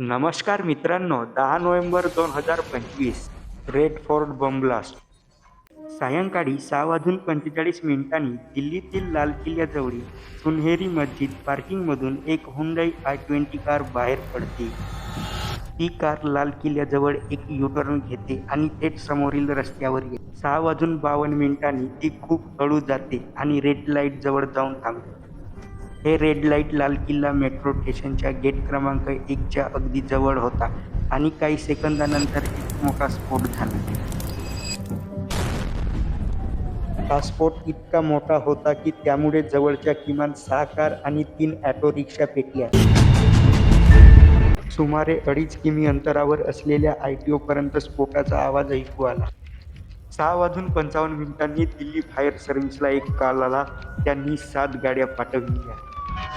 नमस्कार मित्रांनो दहा नोव्हेंबर दोन हजार पंचवीस रेड फोर्ट बॉम्ब्लास्ट सायंकाळी सहा वाजून पंचेचाळीस मिनिटांनी दिल्लीतील लाल किल्ल्याजवळील सुनहेरी मस्जिद पार्किंगमधून एक हुंडाई आय ट्वेंटी कार बाहेर पडते. ती कार लाल किल्ल्याजवळ एक युटर्न घेते आणि थेट समोरील रस्त्यावर येते. सहा वाजून बावन्न मिनिटांनी ती खूप हळू जाते आणि रेड लाइट जवळ जाऊन थांबते. हे रेड लाइट लाल किल्ला मेट्रो स्टेशनच्या गेट क्रमांक एकच्या अगदी जवळ होता आणि काही सेकंदानंतर एक मोठा स्फोट झाला. हा स्फोट इतका मोठा होता की त्यामुळे जवळच्या किमान सहा कार आणि तीन ऑटो रिक्षा पेटल्या. सुमारे अडीच किमी अंतरावर असलेल्या आय टी ओपर्यंत स्फोटाचा आवाज ऐकू आला. सहा वाजून पंचावन्न मिनिटांनी दिल्ली फायर सर्व्हिसला एक कॉल आला. त्यांनी सात गाड्या पाठविल्या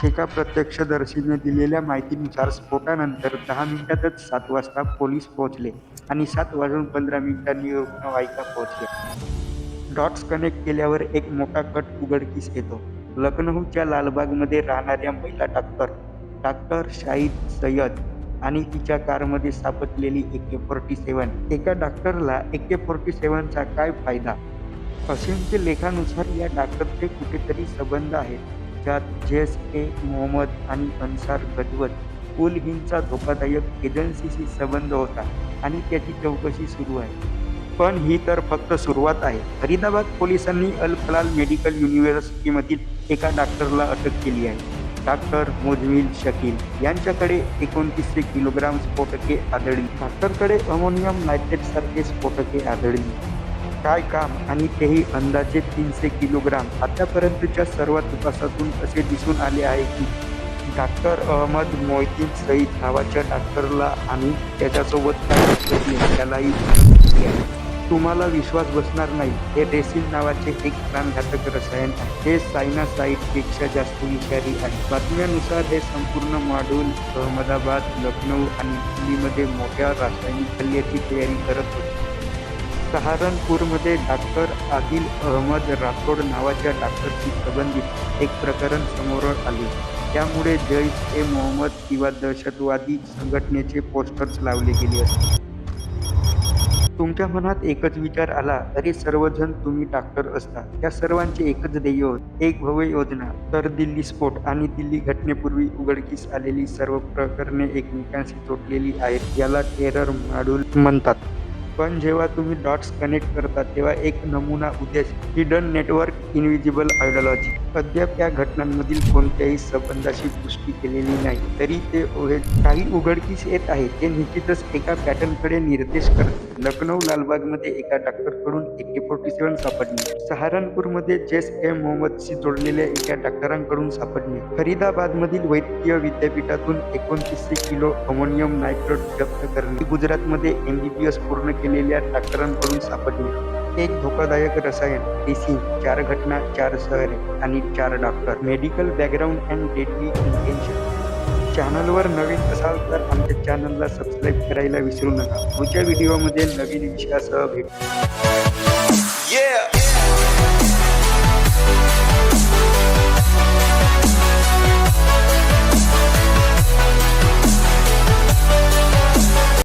एका प्रत्यक्षदर्शीने दिलेल्या माहितीनुसार स्फोटानंतर दहा मिनिटातच सात वाजता पोलीस पोहोचले आणि सात वाजून पंधरा मिनिटांनी रुग्णवाहिका पोहोचल्या. डॉट्स कनेक्ट केल्यावर एक मोठा कट उघडकीस येतो. लखनौच्या लालबागमध्ये राहणाऱ्या महिला डॉक्टर डॉक्टर शाहिद सय्यद आणि तिच्या कारमध्ये सापडलेली ए के फोर्टी सेवन एका डॉक्टरला ए के फोर्टी सेवनचा काय फायदा? असीमच्या लेखानुसार या डॉक्टरचे कुठेतरी संबंध आहेत. ज्यात जेस ए मोहम्मद आणि अन्सार गजवत उल हिंदचा धोकादायक एजन्सीशी संबंध होता आणि त्याची चौकशी सुरू आहे. पण ही तर फक्त सुरुवात आहे. फरीदाबाद पोलिसांनी अल फलाल मेडिकल युनिव्हर्सिटीमधील एका डॉक्टरला अटक केली आहे. डॉक्टर मुजमिल शकील यांच्याकडे एकोणतीसशे किलोग्राम स्फोटके आढळली. डॉक्टरकडे अमोनियम नायट्रेटसारखे स्फोटके आढळली. काय काम आणि तेही अंदाजे तीनशे किलोग्राम. आतापर्यंतच्या सर्व तपासातून असे दिसून आले आहे की डॉक्टर अहमद मोहितीन सईद नावाच्या डॉक्टरला आणि त्याच्यासोबत काय त्यालाही तुम्हाला विश्वास बसणार नाही हे रेसिन नावाचे एक प्राणघातक रसायन आहे. हे सायनासाईडपेक्षा जास्त विषारी आहे. बातम्यानुसार हे संपूर्ण मॉड्यूल अहमदाबाद लखनौ आणि दिल्लीमध्ये मोठ्या रासायनिक हल्ल्याची तयारी करत होते. सहारनपूरमध्ये डॉक्टर आदिल अहमद राठोड नावाच्या डॉक्टरशी संबंधित एक प्रकरण समोर आले. त्यामुळे जैश ए मोहम्मद किंवा दहशतवादी संघटनेचे पोस्टर्स लावले गेले असते. तुमच्या मनात एकच विचार आला अरे सर्वजण तुम्ही डॉक्टर असता. त्या सर्वांचे एकच ध्येय होते एक भव्य योजना. तर दिल्ली स्फोट आणि दिल्ली घटनेपूर्वी उघडकीस आलेली सर्व प्रकरणे एकमेकांशी जोडलेली आहेत याला टेरर मॉड्यूल म्हणतात. पण जेव्हा तुम्ही डॉट्स कनेक्ट करता तेव्हा एक नमुना उद्देश हिडन नेटवर्क इनविजिबल आयडिओलॉजी अद्याप या घटनांमधील कोणत्याही संबंधाशी पुष्टी केलेली नाही. तरी ते काही उघडकीस येत आहे ते निश्चितच एका पॅटर्नकडे निर्देश करते. लखनौ लालबागमध्ये एका डॉक्टरकडून ए के फोर्टी सेवन सापडणे सहारनपूरमध्ये जेस एम मोहम्मदशी जोडलेल्या एका डॉक्टरांकडून सापडणे फरीदाबादमधील वैद्यकीय विद्यापीठातून एकोणतीसशे किलो अमोनियम नायट्रेट जप्त करणे. गुजरातमध्ये एमबीबीएस पूर्ण केलेल्या डॉक्टरांकडून सापडले. एक धोकादायक रसायन टीसी चार घटना चार शहरे आणि चार doctor medical background and deadly intention चॅनलवर नवीन असाल तर आमच्या चॅनलला सबस्क्राईब करायला विसरू नका. पुढच्या व्हिडिओमध्ये नवीन विषयासह भेट. Yeah.